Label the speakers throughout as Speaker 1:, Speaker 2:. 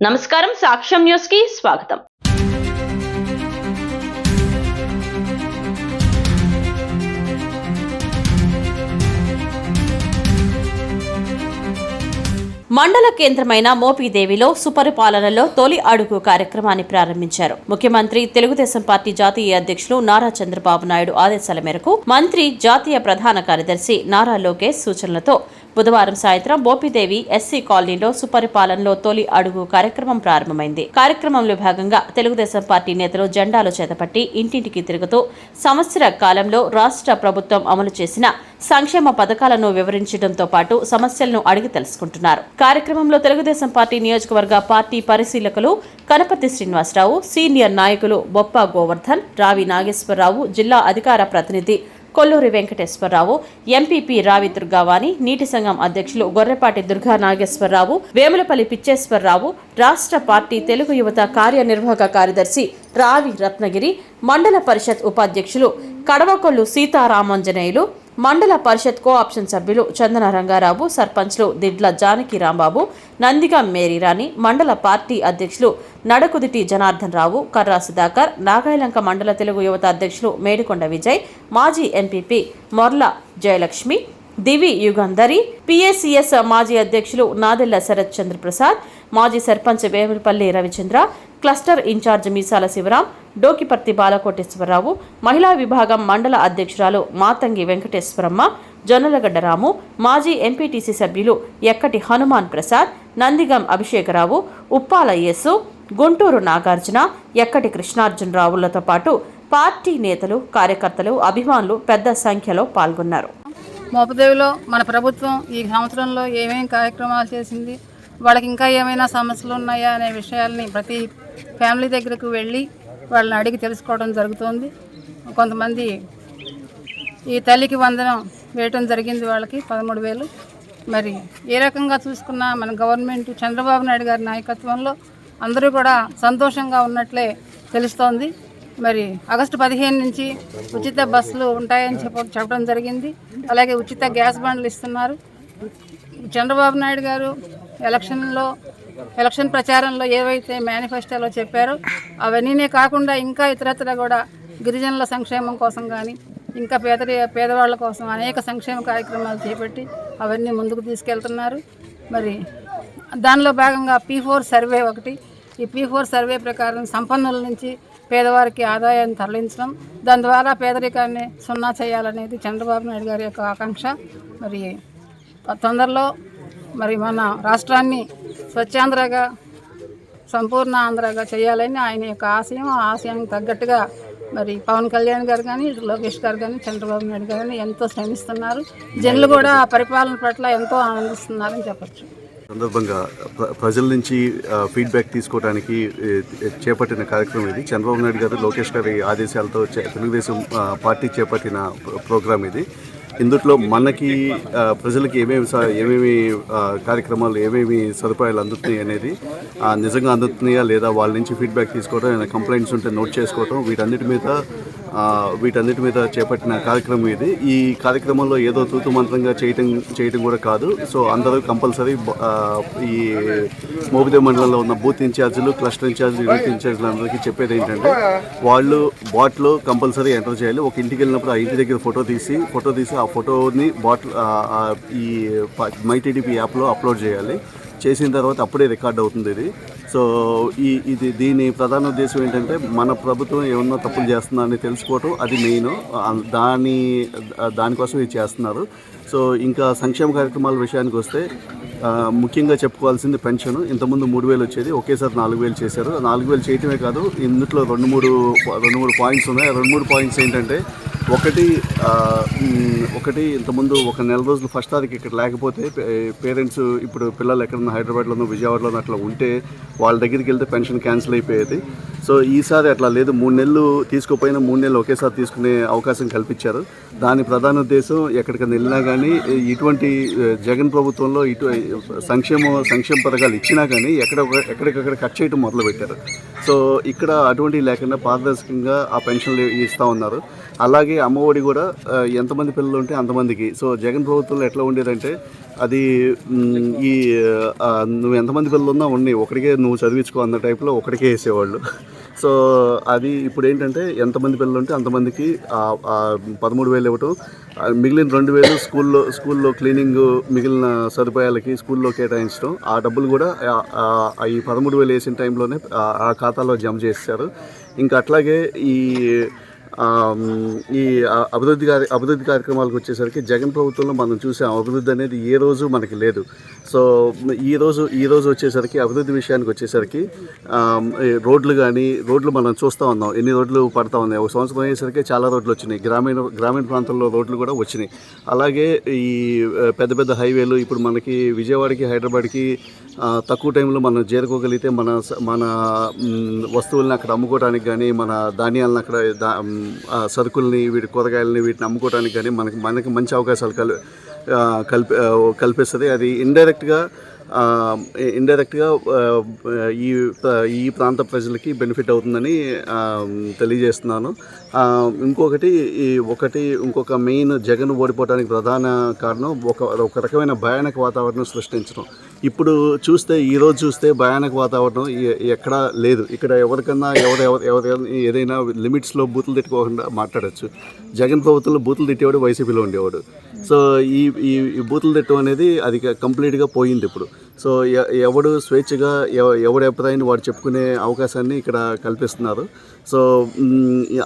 Speaker 1: నమస్కారం సాక్ష్యం న్యూస్కి స్వాగతం. మండల కేంద్రమైన మోపిదేవిలో సుపరిపాలనలో తొలి అడుగు కార్యక్రమాన్ని ప్రారంభించారు. ముఖ్యమంత్రి తెలుగుదేశం పార్టీ జాతీయ అధ్యక్షులు నారా చంద్రబాబు నాయుడు ఆదేశాల మేరకు మంత్రి జాతీయ ప్రధాన కార్యదర్శి నారా లోకేష్ సూచనలతో బుధవారం సాయంత్రం బోపిదేవి ఎస్సీ కాలనీలో సుపరిపాలనలో తొలి అడుగు కార్యక్రమం ప్రారంభమైంది. కార్యక్రమంలో భాగంగా తెలుగుదేశం పార్టీ నేతలు జెండాలు చేతపట్టి ఇంటింటికి తిరుగుతూ సంవత్సర కాలంలో రాష్ట్ర ప్రభుత్వం అమలు చేసిన సంక్షేమ పథకాలను వివరించడంతో పాటు సమస్యలను అడిగి తెలుసుకుంటున్నారు. కార్యక్రమంలో తెలుగుదేశం పార్టీ నియోజకవర్గ పార్టీ పరిశీలకులు కనపతి శ్రీనివాసరావు సీనియర్ నాయకులు బొప్ప గోవర్ధన్ రావి నాగేశ్వరరావు జిల్లా అధికార ప్రతినిధి కొల్లూరి వెంకటేశ్వరరావు ఎంపీపీ రావి దుర్గావాణి నీటి సంఘం అధ్యక్షులు గొర్రెపాటి దుర్గా నాగేశ్వరరావు వేములపల్లి పిచ్చేశ్వరరావు రాష్ట్ర పార్టీ తెలుగు యువత కార్యనిర్వాహక కార్యదర్శి రావి రత్నగిరి మండల పరిషత్ ఉపాధ్యక్షులు కడవకొల్లు సీతారామాంజనేయులు మండల పరిషత్ కో ఆప్షన్ సభ్యులు చందన రంగారావు సర్పంచ్లు దిడ్ల జానకి రాంబాబు నందిగా మేరీరాణి మండల పార్టీ అధ్యక్షులు నడకుదిటి జనార్దన్ రావు కర్రా సుధాకర్ నాగాయలంక మండల తెలుగు యువత అధ్యక్షులు మేడికొండ విజయ్ మాజీ ఎంపీపీ మొర్ల జయలక్ష్మి దివి యుగంధరి పిఎస్సిఎస్ మాజీ అధ్యక్షులు నాదెళ్ళ శరత్ చంద్రప్రసాద్ మాజీ సర్పంచ్ వేములపల్లి రవిచంద్ర క్లస్టర్ ఇన్ఛార్జ్ మీసాల శివరాం డోకిపర్తి బాలకోటేశ్వరరావు మహిళా విభాగం మండల అధ్యక్షురాలు మాతంగి వెంకటేశ్వరమ్మ జొన్నలగడ్డ రాము మాజీ ఎంపీటీసీ సభ్యులు ఎక్కటి హనుమాన్ ప్రసాద్ నందిగం అభిషేకరావు ఉప్పాల యేసు గుంటూరు నాగార్జున ఎక్కటి కృష్ణార్జునరావులతో పాటు పార్టీ నేతలు కార్యకర్తలు అభిమానులు పెద్ద సంఖ్యలో పాల్గొన్నారు.
Speaker 2: మోపదేవిలో మన ప్రభుత్వం ఈ సంవత్సరంలో ఏమేమి కార్యక్రమాలు చేసింది వాళ్ళకి ఇంకా ఏమైనా సమస్యలు ఉన్నాయా అనే విషయాల్ని ప్రతి ఫ్యామిలీ దగ్గరకు వెళ్ళి వాళ్ళని అడిగి తెలుసుకోవడం జరుగుతుంది. కొంతమంది ఈ తల్లికి వందనం వేయటం జరిగింది వాళ్ళకి పదమూడు వేలు. మరి ఏ రకంగా చూసుకున్నా మన గవర్నమెంట్ చంద్రబాబు నాయుడు గారి నాయకత్వంలో అందరూ కూడా సంతోషంగా ఉన్నట్లే తెలుస్తోంది. మరి ఆగస్టు పదిహేను నుంచి ఉచిత బస్సులు ఉంటాయని చెప్ప చెప్పడం జరిగింది. అలాగే ఉచిత గ్యాస్ బండ్లు ఇస్తున్నారు. చంద్రబాబు నాయుడు గారు ఎలక్షన్లో ఎలక్షన్ ప్రచారంలో ఏవైతే మేనిఫెస్టోలో చెప్పారో అవన్నీనే కాకుండా ఇంకా ఇతరత్ర కూడా గిరిజనుల సంక్షేమం కోసం కానీ ఇంకా పేదరి పేదవాళ్ళ కోసం అనేక సంక్షేమ కార్యక్రమాలు చేపట్టి అవన్నీ ముందుకు తీసుకెళ్తున్నారు. మరి దానిలో భాగంగా పీ ఫోర్ సర్వే ఒకటి. ఈ పీ ఫోర్ సర్వే ప్రకారం సంపన్నుల నుంచి పేదవారికి ఆదాయాన్ని తరలించడం దాని ద్వారా పేదరికాన్ని సున్నా చేయాలనేది చంద్రబాబు నాయుడు గారి యొక్క ఆకాంక్ష. మరి తొందరలో మరి మన రాష్ట్రాన్ని స్వచ్ఛాంధ్రగా సంపూర్ణ ఆంధ్రగా చేయాలని ఆయన యొక్క ఆశయం. ఆ ఆశయానికి తగ్గట్టుగా మరి పవన్ కళ్యాణ్ గారు కానీ లోకేష్ గారు కానీ చంద్రబాబు నాయుడు గారు కానీ ఎంతో శ్రమిస్తున్నారు. జనులు కూడా ఆ పరిపాలన పట్ల ఎంతో ఆనందిస్తున్నారని చెప్పచ్చు.
Speaker 3: సందర్భంగా ప్ర- ప్రజల నుంచి ఫీడ్బ్యాక్ తీసుకోవడానికి చేపట్టిన కార్యక్రమం ఇది. చంద్రబాబు నాయుడు గారు లోకేష్ గారి ఆదేశాలతో చే- తెలుగుదేశం పార్టీ చేపట్టిన ప్రోగ్రాం ఇది. ఇందులో మనకి ప్రజలకి ఏమేమి స- ఏమేమి కార్యక్రమాలు ఏమేమి సదుపాయాలు అందుతున్నాయి అనేది నిజంగా అందుతున్నాయా లేదా వాళ్ళ నుంచి ఫీడ్బ్యాక్ తీసుకోవడం ఏమైనా కంప్లైంట్స్ ఉంటే నోట్ చేసుకోవడం వీటన్నిటి మీద వీటన్నిటి మీద చేపట్టిన కార్యక్రమం ఇది. ఈ కార్యక్రమంలో ఏదో తూతు మంత్రంగా చేయటం చేయటం కూడా కాదు. సో అందరూ కంపల్సరీ ఈ మోపిదేవ్ మండలంలో ఉన్న బూత్ ఇన్ఛార్జీలు క్లస్టర్ ఇన్ఛార్జీలు యూనిట్ ఇన్ఛార్జీలు అందరికీ చెప్పేది ఏంటంటే వాళ్ళు బాట్లో కంపల్సరీ ఎంటర్ చేయాలి. ఒక ఇంటికి వెళ్ళినప్పుడు ఆ ఇంటి దగ్గర ఫోటో తీసి ఫోటో తీసి ఆ ఫోటోని బాటిల్ ఈ మైటీడీపీ యాప్లో అప్లోడ్ చేయాలి. చేసిన తర్వాత అప్పుడే రికార్డ్ అవుతుంది ఇది. సో ఈ ఇది దీని ప్రధాన ఉద్దేశం ఏంటంటే మన ప్రభుత్వం ఏమన్నా తప్పులు చేస్తుందా అని తెలుసుకోవటం అది మెయిన్. దాని దానికోసం ఇది చేస్తున్నారు. సో ఇంకా సంక్షేమ కార్యక్రమాల విషయానికి వస్తే ముఖ్యంగా చెప్పుకోవాల్సింది పెన్షన్. ఇంతకుముందు మూడు వేలు వచ్చేది ఒకేసారి నాలుగు వేలు చేశారు. నాలుగు వేలు చేయటమే కాదు ఇందులో రెండు మూడు రెండు మూడు పాయింట్స్ ఉన్నాయి. రెండు మూడు పాయింట్స్ ఏంటంటే ఒకటి ఒకటి ఇంతకుముందు ఒక నెల రోజులు ఫస్ట్ తారీఖు ఇక్కడ లేకపోతే పేరెంట్స్ ఇప్పుడు పిల్లలు ఎక్కడన్నా హైదరాబాద్లోనో విజయవాడలోనో అట్లా ఉంటే వాళ్ళ దగ్గరికి వెళ్తే పెన్షన్ క్యాన్సిల్ అయిపోయేది. సో ఈసారి అట్లా లేదు. మూడు నెలలు తీసుకోపోయినా మూడు నెలలు ఒకేసారి తీసుకునే అవకాశం కల్పించారు. దాని ప్రధాన ఉద్దేశం ఎక్కడికైనా వెళ్ళినా కానీ ఇటువంటి జగన్ ప్రభుత్వంలో ఇటు సంక్షేమ సంక్షేమ పథకాలు ఇచ్చినా కానీ ఎక్కడ ఎక్కడికక్కడ కట్ చేయడం మొదలుపెట్టారు. సో ఇక్కడ అటువంటి లేకుండా పారదర్శకంగా ఆ పెన్షన్లు ఇస్తూ ఉన్నారు. అలాగే అమ్మఒడి కూడా ఎంతమంది పిల్లలు ఉంటే అంతమందికి. సో జగన్ ప్రభుత్వంలో ఎట్లా ఉండేదంటే అది ఈ నువ్వు ఎంతమంది పిల్లలు ఉన్నా ఉన్నాయి ఒకడికే నువ్వు చదివించుకో అన్న టైప్లో ఒకరికే వేసేవాళ్ళు. సో అది ఇప్పుడు ఏంటంటే ఎంతమంది పిల్లలు ఉంటే అంతమందికి పదమూడు వేలు ఇవ్వటం. మిగిలిన రెండు వేలు స్కూల్లో స్కూల్లో క్లీనింగ్ మిగిలిన సదుపాయాలకి స్కూల్లో కేటాయించడం ఆ డబ్బులు కూడా ఈ పదమూడు వేలు వేసిన టైంలోనే ఆ- ఖాతాలో జమ చేశారు ఇంకా అట్లాగే ఈ ఈ అభివృద్ధి కార్య అభివృద్ధి కార్యక్రమాలకు వచ్చేసరికి జగన్ ప్రభుత్వంలో మనం చూసాం అభివృద్ధి అనేది ఏ రోజు మనకి లేదు. సో ఈ రోజు ఈ రోజు వచ్చేసరికి అభివృద్ధి విషయానికి వచ్చేసరికి రోడ్లు కానీ రోడ్లు మనం చూస్తూ ఉన్నాం. ఎన్ని రోడ్లు పడతా ఉన్నాయి? ఒక సంవత్సరం అయ్యేసరికి చాలా రోడ్లు వచ్చినాయి. గ్రామీణ గ్రామీణ ప్రాంతాల్లో రోడ్లు కూడా వచ్చినాయి. అలాగే ఈ పెద్ద పెద్ద హైవేలు ఇప్పుడు మనకి విజయవాడకి హైదరాబాద్కి తక్కువ టైంలో మనం చేరుకోగలిగితే మన మన వస్తువులను అక్కడ అమ్ముకోవడానికి కానీ మన ధాన్యాలను అక్కడ దా- సరుకుల్ని వీటి కూరగాయలని వీటిని అమ్ముకోవడానికి కానీ మనకి మనకి మంచి అవకాశాలు కలు కల్పి కల్పిస్తుంది. అది ఇండైరెక్ట్గా ఇండైరెక్ట్గా ఈ ఈ ప్రాంత ప్రజలకి బెనిఫిట్ అవుతుందని తెలియజేస్తున్నాను. ఇంకొకటి ఈ ఒకటి ఇంకొక మెయిన్ జగన్ ఓడిపోవడానికి ప్రధాన కారణం ఒక ఒక రకమైన భయానక వాతావరణం సృష్టించడం. ఇప్పుడు చూస్తే ఈరోజు చూస్తే భయానక వాతావరణం. ఎక్కడా లేదు. ఇక్కడ ఎవరికన్నా ఎవరు ఎవరు ఏదైనా లిమిట్స్లో బూతులు తిట్టుకోకుండా మాట్లాడచ్చు. జగన్ ప్రభుత్వంలో బూతులు తిట్టేవాడు వైసీపీలో ఉండేవాడు. సో ఈ ఈ ఈ బూతులు తిట్టడం అనేది అది కంప్లీట్గా పోయింది ఇప్పుడు. సో ఎ- ఎవడు స్వేచ్ఛగా ఎవ- ఎవడు ఎప్పుడైనా వాడు చెప్పుకునే అవకాశాన్ని ఇక్కడ కల్పిస్తున్నారు. సో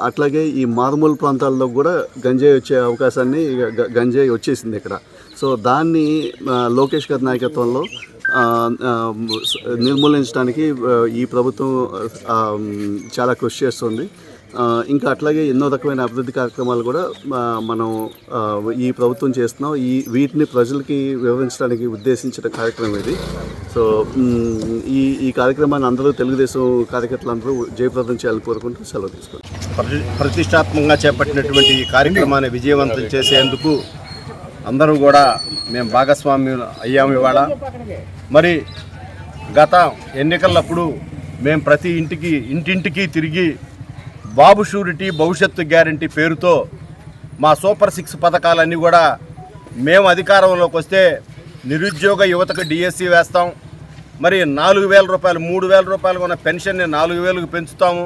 Speaker 3: అట్లాగే ఈ మారుమూల ప్రాంతాల్లో కూడా గంజాయి వచ్చే అవకాశాన్ని గంజాయి వచ్చేసింది ఇక్కడ. సో దాన్ని లోకేష్ గారి నాయకత్వంలో నిర్మూలించడానికి ఈ ప్రభుత్వం చాలా కృషి చేస్తుంది. ఇంకా అట్లాగే ఎన్నో రకమైన అభివృద్ధి కార్యక్రమాలు కూడా మనం ఈ ప్రభుత్వం చేస్తున్నాం. ఈ వీటిని ప్రజలకి వివరించడానికి ఉద్దేశించిన కార్యక్రమం ఇది. సో ఈ ఈ కార్యక్రమాన్ని అందరూ తెలుగుదేశం కార్యకర్తలు అందరూ జయప్రదం చేయాలని కోరుకుంటూ సెలవు తీసుకోండి
Speaker 4: ప్రతి- ప్రతిష్టాత్మకంగా చేపట్టినటువంటి ఈ కార్యక్రమాన్ని విజయవంతం చేసేందుకు అందరూ కూడా మేము భాగస్వామ్యం అయ్యాము ఇవాళ. మరి గత ఎన్నికలప్పుడు మేము ప్రతి ఇంటికి ఇంటింటికి తిరిగి బాబు షూరిటీ భవిష్యత్తు గ్యారంటీ పేరుతో మా సూపర్ సిక్స్ పథకాలన్నీ కూడా మేము అధికారంలోకి వస్తే నిరుద్యోగ యువతకు డిఎస్సి వేస్తాం. మరి నాలుగు వేల రూపాయలు మూడు వేల రూపాయలు ఉన్న పెన్షన్ని నాలుగు వేలకు పెంచుతాము.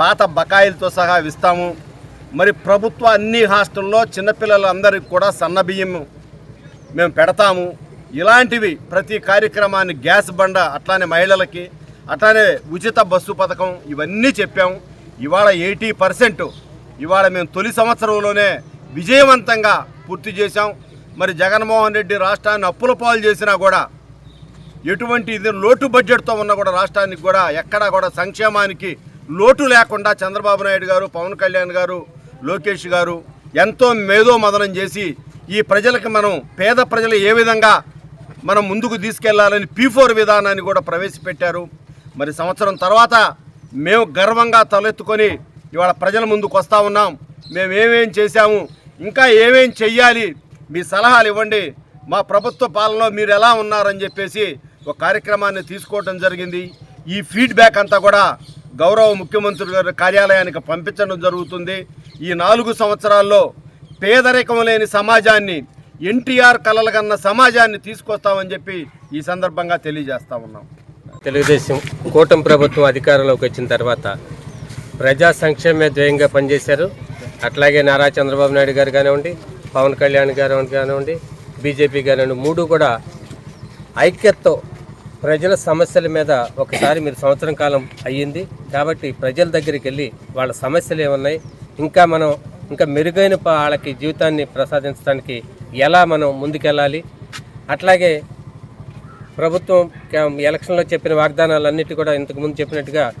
Speaker 4: పాత బకాయిలతో సహా ఇస్తాము. మరి ప్రభుత్వ అన్ని హాస్టల్లో చిన్నపిల్లలందరికీ కూడా సన్నబియ్యం మేము పెడతాము. ఇలాంటివి ప్రతి కార్యక్రమాన్ని గ్యాస్ బండ అట్లానే మహిళలకి అట్లానే ఉచిత బస్సు పథకం ఇవన్నీ చెప్పాము. ఇవాళ ఎయిటీ పర్సెంట్. ఇవాళ మేము తొలి సంవత్సరంలోనే విజయవంతంగా పూర్తి చేశాం. మరి జగన్మోహన్ రెడ్డి రాష్ట్రాన్ని అప్పుల పాలు చేసినా కూడా ఎటువంటి ఇది లోటు బడ్జెట్తో ఉన్న కూడా రాష్ట్రానికి కూడా ఎక్కడా కూడా సంక్షేమానికి లోటు లేకుండా చంద్రబాబు నాయుడు గారు పవన్ కళ్యాణ్ గారు లోకేష్ గారు ఎంతో మేధో మదనం చేసి ఈ ప్రజలకు మనం పేద ప్రజలు ఏ విధంగా మనం ముందుకు తీసుకెళ్ళాలని పీ ఫోర్ విధానాన్ని కూడా ప్రవేశపెట్టారు. మరి సంవత్సరం తర్వాత మేము గర్వంగా తలెత్తుకొని ఇవాళ ప్రజల ముందుకు వస్తూ ఉన్నాం. మేము ఏమేం చేశాము ఇంకా ఏమేం చెయ్యాలి మీ సలహాలు ఇవ్వండి. మా ప్రభుత్వ పాలనలో మీరు ఎలా ఉన్నారని చెప్పేసి ఒక కార్యక్రమాన్ని తీసుకోవడం జరిగింది. ఈ ఫీడ్బ్యాక్ అంతా కూడా గౌరవ ముఖ్యమంత్రి గారి కార్యాలయానికి పంపించడం జరుగుతుంది. ఈ నాలుగు సంవత్సరాల్లో పేదరికం లేని సమాజాన్ని ఎన్టీఆర్ కలలుగన్న సమాజాన్ని తీసుకొస్తామని చెప్పి ఈ సందర్భంగా తెలియజేస్తా ఉన్నాం.
Speaker 5: తెలుగుదేశం కూటమి ప్రభుత్వం అధికారంలోకి వచ్చిన తర్వాత ప్రజా సంక్షేమే ధ్యేయంగా పనిచేశారు. అట్లాగే నారా చంద్రబాబు నాయుడు గారు కానివ్వండి పవన్ కళ్యాణ్ గారు కానివ్వండి బీజేపీ కానివ్వండి మూడు కూడా ఐక్యతతో ప్రజల సమస్యల మీద ఒకసారి మీరు సంవత్సరం కాలం అయ్యింది. కాబట్టి ప్రజల దగ్గరికి వెళ్ళి వాళ్ళ సమస్యలు ఏమున్నాయి ఇంకా మనం ఇంకా మెరుగైన వాళ్ళకి జీవితాన్ని ప్రసాదించడానికి ఎలా మనం ముందుకెళ్ళాలి. అట్లాగే ప్రభుత్వం ఎలక్షన్లో చెప్పిన వాగ్దానాలన్నిటి కూడా ఇంతకుముందు చెప్పినట్టుగా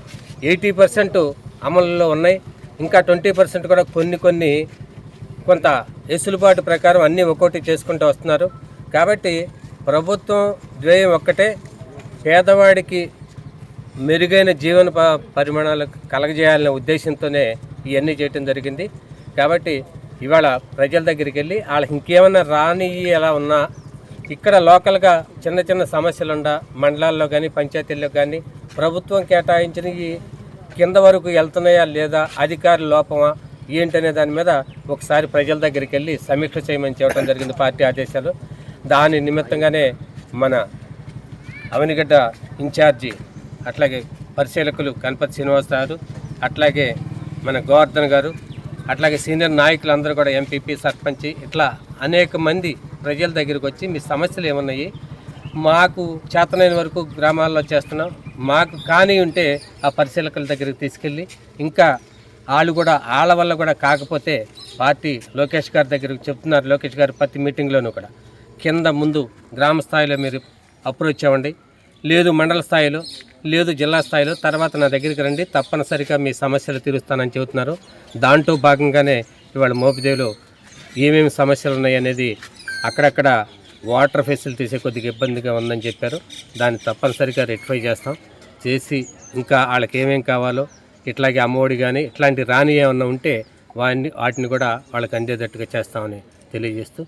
Speaker 5: ఎయిటీ పర్సెంట్ అమలులో ఉన్నాయి. ఇంకా ట్వంటీ పర్సెంట్ కూడా కొన్ని కొన్ని కొంత ఎసులుబాటు ప్రకారం అన్నీ ఒక్కోటి చేసుకుంటూ వస్తున్నారు. కాబట్టి ప్రభుత్వం ధ్యేయం ఒక్కటే పేదవాడికి మెరుగైన జీవన ప- పరిమాణాలు కలగజేయాలనే ఉద్దేశంతోనే ఇవన్నీ చేయటం జరిగింది. కాబట్టి ఇవాళ ప్రజల దగ్గరికి వెళ్ళి వాళ్ళకి ఇంకేమైనా రాని ఎలా ఉన్నా ఇక్కడ లోకల్గా చిన్న చిన్న సమస్యలుండా మండలాల్లో కానీ పంచాయతీల్లో కానీ ప్రభుత్వం కేటాయించిన కింద వరకు వెళ్తున్నాయా లేదా అధికారుల లోపమా ఏంటనే దాని మీద ఒకసారి ప్రజల దగ్గరికి వెళ్ళి సమీక్ష చేయమని చెప్పడం జరిగింది పార్టీ ఆదేశాలు. దాని నిమిత్తంగానే మన అవనిగడ్డ ఇన్ఛార్జి అట్లాగే పరిశీలకులు గణపతి శ్రీనివాస్ గారు అట్లాగే మన గోవర్ధన్ గారు అట్లాగే సీనియర్ నాయకులు అందరూ కూడా ఎంపీపీ సర్పంచ్ ఇట్లా అనేక మంది ప్రజల దగ్గరికి వచ్చి మీ సమస్యలు ఏమున్నాయి? మాకు చేతనైన వరకు గ్రామాల్లో చేస్తున్నాం. మాకు కానీ ఉంటే ఆ పరిశీలకుల దగ్గరికి తీసుకెళ్ళి ఇంకా వాళ్ళు కూడా వాళ్ళ వల్ల కూడా కాకపోతే పార్టీ లోకేష్ గారి దగ్గరికి చెప్తున్నారు. లోకేష్ గారు ప్రతి మీటింగ్లోనూ కూడా. కింద ముందు గ్రామ స్థాయిలో మీరు అప్రోచ్ అవ్వండి. లేదు మండల స్థాయిలో లేదు జిల్లా స్థాయిలో తర్వాత నా దగ్గరికి రండి. తప్పనిసరిగా మీ సమస్యలు తీరుస్తానని చెబుతున్నారు. దాంట్లో భాగంగానే ఇవాళ మోపిదేవిలో ఏమేమి సమస్యలు ఉన్నాయి అనేది అక్కడక్కడ వాటర్ ఫెసిలిటీస్ కొద్దిగా ఇబ్బందిగా ఉందని చెప్పారు. దాన్ని తప్పనిసరిగా రెక్టిఫై చేస్తాం. చేసి ఇంకా వాళ్ళకి ఏమేం కావాలో ఇట్లాగే అమ్మఒడి కానీ ఇట్లాంటి రాని ఏమన్నా ఉంటే వాటిని వాటిని కూడా వాళ్ళకి అందేటట్టుగా చేస్తామని తెలియజేస్తూ